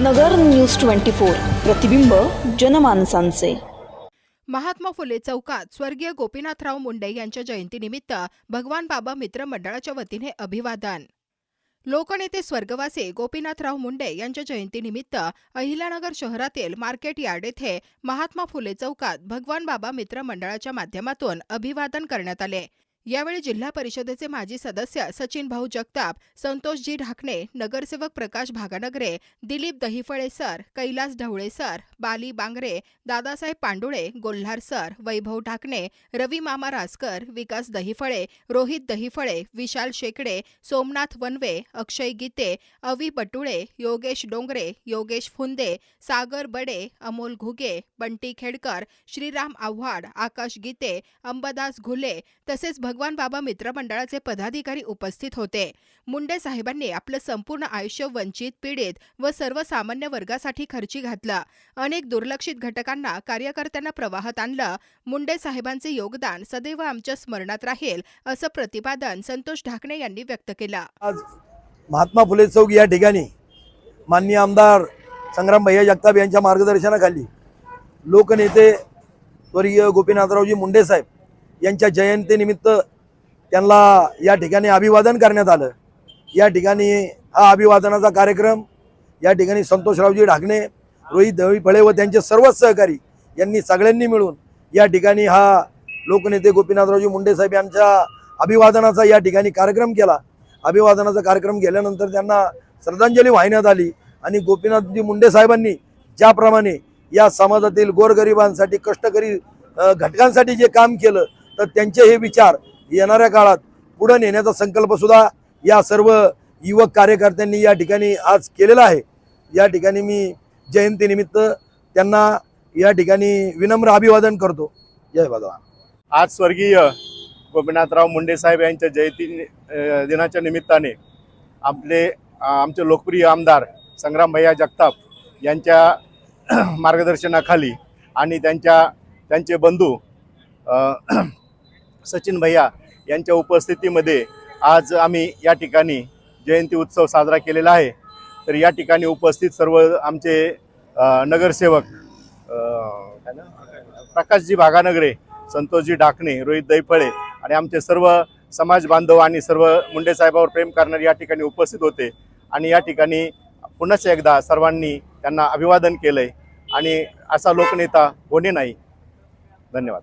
नगर news twenty four प्रतिबिंब जनमानसांचे. महात्मा फुले चौकात स्वर्गीय गोपीनाथराव मुंडे यांच्या जयंतीनिमित्त भगवान बाबा मित्र मंडळाच्या वतीने अभिवादन. लोकनेते स्वर्गवासी गोपीनाथराव मुंडे यांच्या जयंतीनिमित्त अहिल्यानगर शहरातील मार्केट यार्ड येथे महात्मा फुले चौकात भगवान बाबा मित्र मंडळाच्या माध्यमातून अभिवादन करण्यात आले. यावेळी जिल्हा परिषदेचे माजी सदस्य सचिन भाऊ जगताप संतोषजी ढाकणे नगरसेवक Prakash Bhaganagare Dilip Dahiphale sir Kailas Dhawale sir Bali Bangare Dadasaheb Pandule Golhar sir Vaibhav Dhakane Ravi मामा रासकर विकास दहिफळे रोहित दहिफळे विशाल शेकडे सोमनाथ वनवे अक्षय गीते अवी बटुळे योगेश डोंगरे योगेश फुंदे सागर बडे अमोल घुगे बंटी खेडकर श्रीराम आव्हाड आकाश गीते अंबादास घुले तसेच भगवान बाबा मित्रमंडळाचे पदाधिकारी उपस्थित होते. मुंडे साहेबांनी आपलं संपूर्ण आयुष्य वंचित पीडित व सर्वसामान्य वर्गासाठी खर्ची घातलं. अनेक दुर्लक्षित घटकांना कार्यकर्त्यांना प्रवाहात आणलं. मुंडे साहेबांचे योगदान सदैव आमच्या स्मरणात राहील असं प्रतिपादन संतोष ढाकणे यांनी व्यक्त केलं. आज महात्मा फुले चौक या ठिकाणी माननीय आमदार संग्राम भैया जगताप यांच्या मार्गदर्शनाखाली लोकनेते स्वर्गीय गोपीनाथरावजी मुंडे साहेब यांच्या जयंतीनिमित्त त्यांना या ठिकाणी अभिवादन करण्यात आलं. या ठिकाणी हा अभिवादनाचा कार्यक्रम या ठिकाणी संतोषरावजी ढाकणे रोहित दळी फळे व त्यांचे सर्वच सहकारी यांनी सगळ्यांनी मिळून या ठिकाणी हा लोकनेते गोपीनाथरावजी मुंडे साहेब यांच्या अभिवादनाचा या ठिकाणी कार्यक्रम केला. अभिवादनाचा कार्यक्रम केल्यानंतर त्यांना श्रद्धांजली वाहण्यात आली आणि गोपीनाथजी मुंडे साहेबांनी ज्याप्रमाणे या समाजातील गोरगरिबांसाठी कष्टकरी घटकांसाठी जे काम केलं तर त्यांचे हे विचार येणाऱ्या काळात पुढे नेण्याचा संकल्प सुद्धा या सर्व युवक कार्यकर्त्यांनी या ठिकाणी आज केलेला आहे. या ठिकाणी मी जयंतीनिमित्त त्यांना या ठिकाणी विनम्र अभिवादन करतो. जय भगवान. आज स्वर्गीय गोपीनाथराव मुंडे साहेब यांच्या जयंती दिनाच्या निमित्ताने आपले आमचे लोकप्रिय आमदार संग्राम भैया जगताप यांच्या मार्गदर्शनाखाली आणि त्यांच्या त्यांचे बंधू सचिन भैया यांच्या उपस्थितीमध्ये आज आम्ही या ठिकाणी जयंती उत्सव साजरा केलेला आहे. तर या ठिकाणी उपस्थित सर्व आमचे नगरसेवक प्रकाशजी भागानगरे संतोषजी डाकणे रोहित दैफळे आणि आमचे सर्व समाज बांधव आणि सर्व मुंडे साहेबावर प्रेम करणारे या ठिकाणी उपस्थित होते आणि या ठिकाणी पुन्हाच एकदा सर्वांनी त्यांना अभिवादन केलंय आणि असा लोकनेता होणे नाही. धन्यवाद.